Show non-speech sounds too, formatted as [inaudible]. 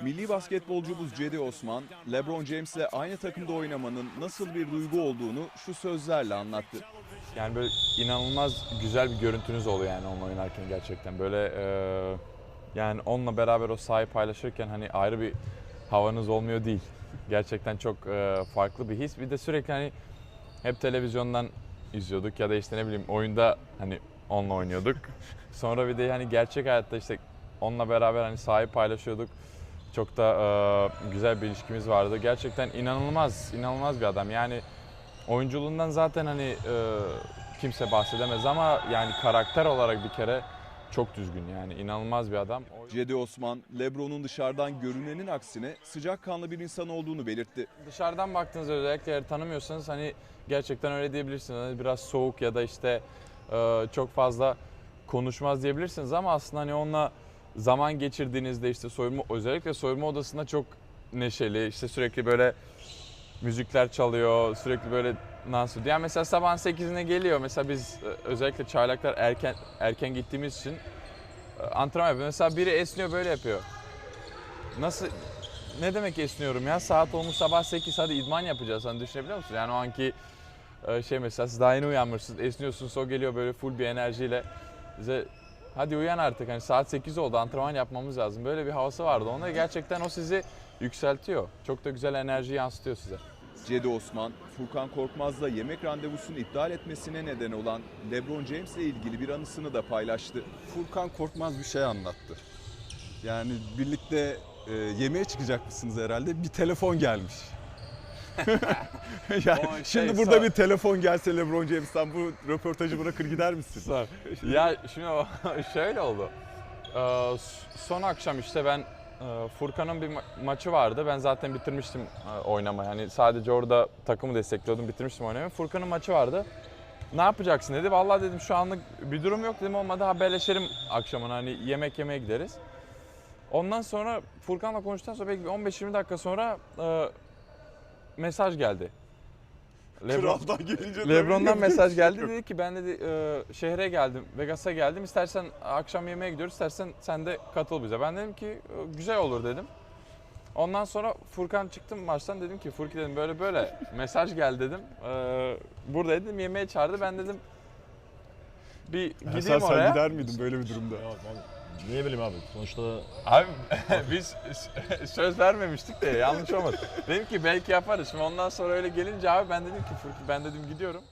Milli basketbolcumuz Cedi Osman, LeBron James'le aynı takımda oynamanın nasıl bir duygu olduğunu şu sözlerle anlattı. Yani böyle inanılmaz güzel bir görüntünüz oluyor yani onunla oynarken gerçekten. Böyle e, yani onunla beraber o sahayı paylaşırken hani ayrı bir havanız olmuyor değil. Gerçekten çok e, farklı bir his. Bir de sürekli hani hep televizyondan izliyorduk ya da işte ne bileyim oyunda hani onunla oynuyorduk. [laughs] Sonra bir de hani gerçek hayatta işte onunla beraber hani sahayı paylaşıyorduk. Çok da e, güzel bir ilişkimiz vardı. Gerçekten inanılmaz, inanılmaz bir adam. Yani oyunculuğundan zaten hani e, kimse bahsedemez ama yani karakter olarak bir kere çok düzgün yani inanılmaz bir adam. Cedi Osman, LeBron'un dışarıdan görünenin aksine sıcakkanlı bir insan olduğunu belirtti. Dışarıdan baktığınızda özellikle eğer tanımıyorsanız hani gerçekten öyle diyebilirsiniz. Hani biraz soğuk ya da işte e, çok fazla konuşmaz diyebilirsiniz ama aslında hani onunla zaman geçirdiğinizde işte soyunma özellikle soyunma odasında çok neşeli işte sürekli böyle müzikler çalıyor sürekli böyle dans ediyor. Yani mesela sabahın 8'ine geliyor mesela biz e, özellikle çaylaklar erken erken gittiğimiz için e, antrenman yapıyor. Mesela biri esniyor böyle yapıyor. Nasıl ne demek esniyorum ya? Saat olmuş sabah 8 hadi idman yapacağız. Hani düşünebiliyor musun? Yani o anki e, şey mesela siz daha yeni uyanmışsınız. Esniyorsunuz o geliyor böyle full bir enerjiyle bize hadi uyan artık hani saat 8 oldu antrenman yapmamız lazım. Böyle bir havası vardı. Onda gerçekten o sizi yükseltiyor. Çok da güzel enerji yansıtıyor size. Cedi Osman, Furkan Korkmaz'la yemek randevusunu iptal etmesine neden olan LeBron James'le ilgili bir anısını da paylaştı. Furkan Korkmaz bir şey anlattı. Yani birlikte e, yemeğe çıkacakmışsınız herhalde. Bir telefon gelmiş. [laughs] yani O şey, şimdi burada sağ- bir telefon gelse LeBron James'ten bu röportajı bırakır gider misin? ya şimdi [laughs] şöyle oldu. Ee, son akşam işte ben e, Furkan'ın bir ma- maçı vardı. Ben zaten bitirmiştim e, oynamayı. Yani sadece orada takımı destekliyordum. Bitirmiştim oynamayı. Furkan'ın maçı vardı. Ne yapacaksın dedi. Vallahi dedim şu anlık bir durum yok dedim. Olmadı haberleşelim akşamına hani yemek yemeye gideriz. Ondan sonra Furkan'la konuştuktan sonra belki bir 15-20 dakika sonra e, mesaj geldi. Lebron- Kraldan gelince Lebron'dan mesaj şey geldi yok. dedi ki ben dedi e, şehre geldim, Vegas'a geldim. İstersen akşam yemeğe gidiyoruz, istersen sen de katıl bize. Ben dedim ki e, güzel olur dedim. Ondan sonra Furkan çıktım maçtan dedim ki Furki dedim böyle böyle mesaj geldi dedim. E, burada dedim yemeğe çağırdı. Ben dedim bir gideyim sen, oraya. sen gider miydin böyle bir durumda? Ya ben niye bileyim abi? Sonuçta Abi [laughs] biz [laughs] söz vermemiştik de yanlış olmadı. dedim ki belki yaparız. Şimdi ondan sonra öyle gelince abi ben dedim ki Furki ben dedim gidiyorum.